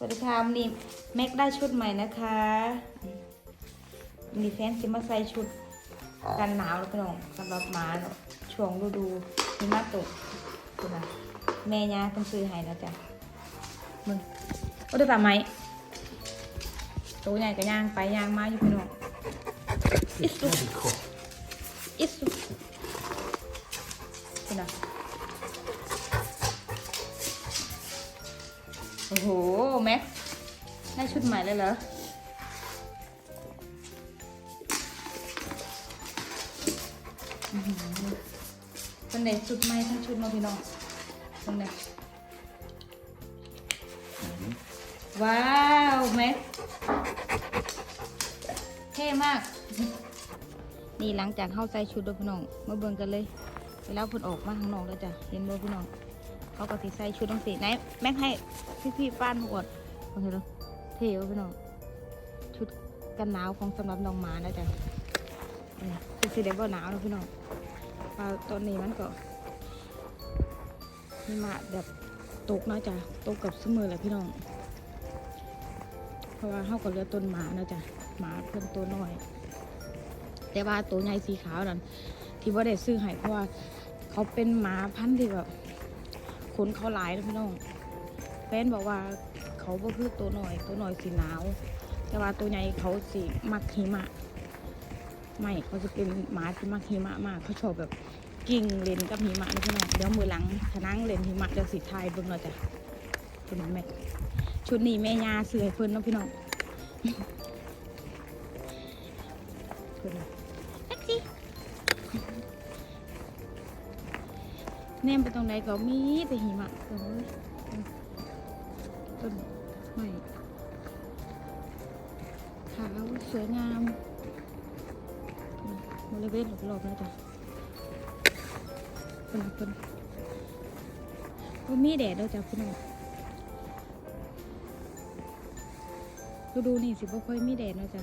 สวัสดีค่ะวันนี้แม็กได้ชุดใหม่นะคะมีแฟนซิมาใส่ชุดกันหนาวแล้วพี่น้องสำหรับหมาเนาะช่วงฤดูหิมะตกคุณนะแม่ย่าเพิ่งซื้อให้นะจ๊ะมึงโอ้ได้ตามไหมตัวใหญ่ก็ย่างไปย่างมาอยู่พี่น้องอิสุอิสุคุณนะ โอ้โห แม็กได้ชุดใหม่เลยเหรออื้อหือเป็นเด็กชุดใหม่ทั้งชุดเนาพี่น้องเป็นเด็กว้าวแม็กเท่มาก นี่หลังจากเข้าใส่ชุดแล้วพี่น้องมาเบิ่งกันเลยเวลาเพิ่นออกมาข้างนอกแล้วจ้ะเห็นบ่พี่น้อง เขาก็สิใส่ชุดทั้งสีไหนแม็กให้พี่พี่ป้านหมดโอเคแล้วเท่วพี่น้องชุดกันหนาวของสำหรับน้องหมานะจ๊ะนี่คือสีแดงก็หนาวนะพี่น้องตอนนี้มันก็มีมาแบบตกนะจ๊ะตกกับเสมอแหละพี่น้อง เพราะว่าเขาก็เหลือต้นหมานะจ๊ะหมาเพิ่มตัวน้อย แต่ว่าตัวใหญ่สีขาวนั่นที่ว่าได้ซื้อให้เพราะว่าเขาเป็นหมาพันธุ์ที่แบบ ขนเขาหลายนะพี่น้อง แฟนบอกว่าเขาบ่คือตัวหน่อย ตัวหน่อยสีหนาว แต่ว่าตัวใหญ่เขาสีมักหิมะ ไม่เขาจะเป็นหมาที่มักหิมะมากเขาชอบแบบกิ่งเลนกับหิมะนะพี่น้องเดี๋ยวมือหลังชนังเลนหิมะเดี๋ยวสีไทยเบิ่งเราจะเป็นแม่ชุดนี้แม่ยาซื้อให้เพิ่นนะพี่น้องเพิ่น แนมไปตรงไหนก็มีแต่หิมะเออต้นไม้ขาวสวยงามบริเวณรอบๆแล้วจ้ะเป็นเป็นก็มีแดดแล้วจ้ะพี่น้องดูดูนี่สิบ่ค่อยมีแดดแล้วจ้ะ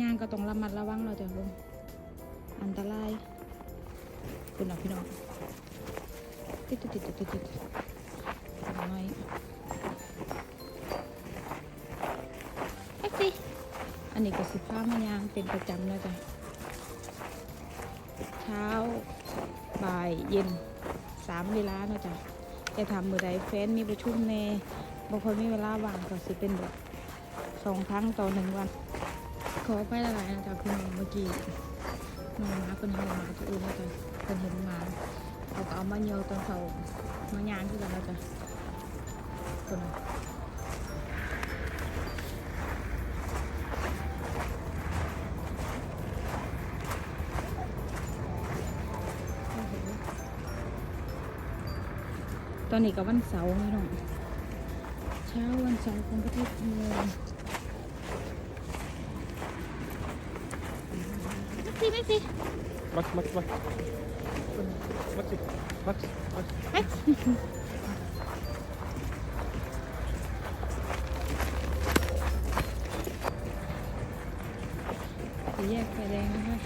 ยางก็ต้องระมัดระวังเราจ้ะลุงอันตราย คุณนะพี่น้องติดติดติดติดติดติดน้อยแท็กซี่อันนี้ก็สิบห้ามายางเป็นประจำแล้วจ้ะเช้าบ่ายเย็นสามเวลาเนาะจ้ะแต่ทำมือใดแฟนมีประชุมแน่บางคนมีเวลาว่างก็สิเป็นแบบสองครั้งต่อหนึ่งวัน ขอไปละลายนะจ๊ะคุณน้อเมื่อกี้น้องมาเป็นเห่าหมาตัวอื่นแล้วจ้ะ เป็นเห็นหมา เขาก็เอามาเยียวตอนเขามายางที่กันแล้วจ้ะคนน่ะโอ้โหตอนนี้ก็วันเสาร์นี่น้องเช้าวันเสาร์ของประเทศเมืองไม่สิไม่สิ Max, Max, Max. Maxi, Max, Max. เอ๊ะสี่แยก ไฟแดงนะคะ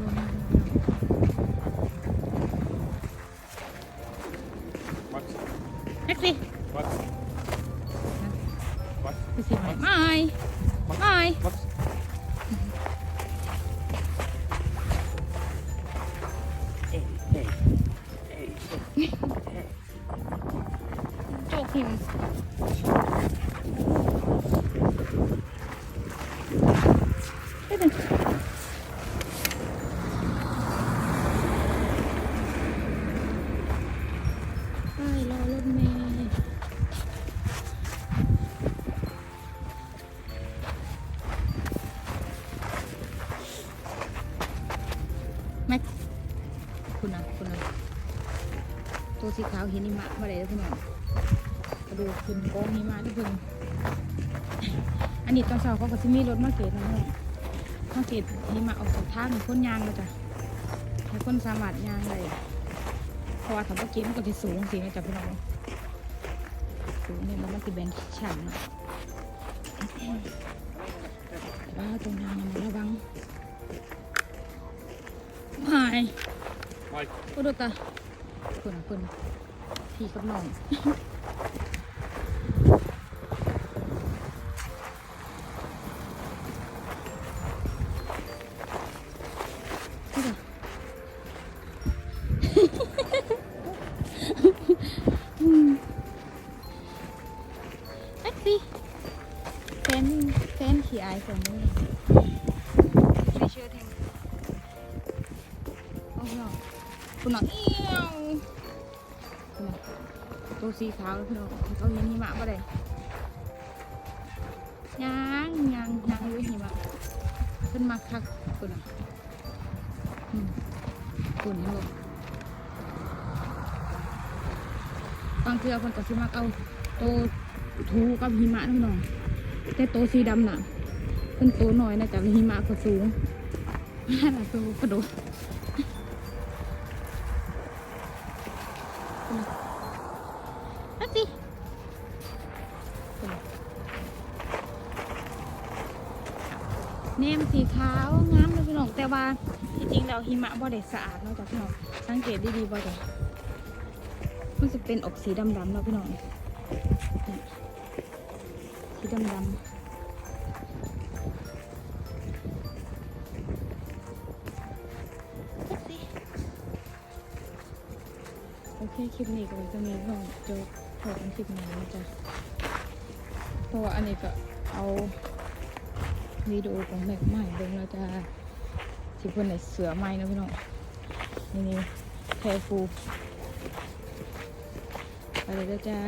ลงมา Max, แท็ก ซี่ Max, Max, ไปสิไม่ไม่ไม่ Max. โจกหิมไปดึงไปรอรถเมล์แม็กคุณนะคุณนะตัวสีขาวเห็นหิมะมาเลยแล้วคุณน้องก ระดูกขึ้นกองหิมะที่เพิ่งอันนี้ตอนเช้าเขาก็จะมีรถมาเกตนะน้องมาเกตหิมะออกจากทางคนยางเลยจ้ะให้คนสามารถยางได้เพราะว่าถ้าเมื่อกี้มันก็จะสูงสินะจ๊ะพี่น้องสูงเนี่ยแล้วมันจะแบนชันนะแต่ว่าตรงยางมันระวังไม่ Mike, โอ้ดูตาคนคนพี่กับน้อง แท็กซี่แฟนแฟนขี่อายคนนี้ไม่เชื่อแทงโอ้พี่น้องคุณน้องเอี้ยวคุณน้องตัวสีขาวแล้วพี่น้องเขาเห็นหิมะปะเลยยังยังยังอยู่หิมะขึ้นมาคักคุณน้องอืมคุณเห็นบ่บางเทือคนก็สิมักเอาโต ถูกับหิมะน้องแต่โตสีดำน่ะเพิ่นโตหน่อยนะจากหิมะก็สูงนั่หละตัวกระโดดสิเนมสีขาวงามเลยพี่น้องแต่ว่าที่จริงแล้วหิมะบ่ได้สะอาดเนอกจากพี่น้องสังเกตดีๆบ่จ้มันจะเป็นออกสีดำๆเนาะพี่น้อง เนี่ยสีดำๆโอเค คลิปนี้ก็จะมีน้องโจ๊กพอกันคลิปนี้นะจ๊ะเพราะว่าอันนี้ก็เอาวิดีโอของแม็กใหม่เบิ่งแล้วจะสิเพิ่นในเสือใหม่นะพี่น้องนี่นี่แพรฟูไปเลยเด้อจ้า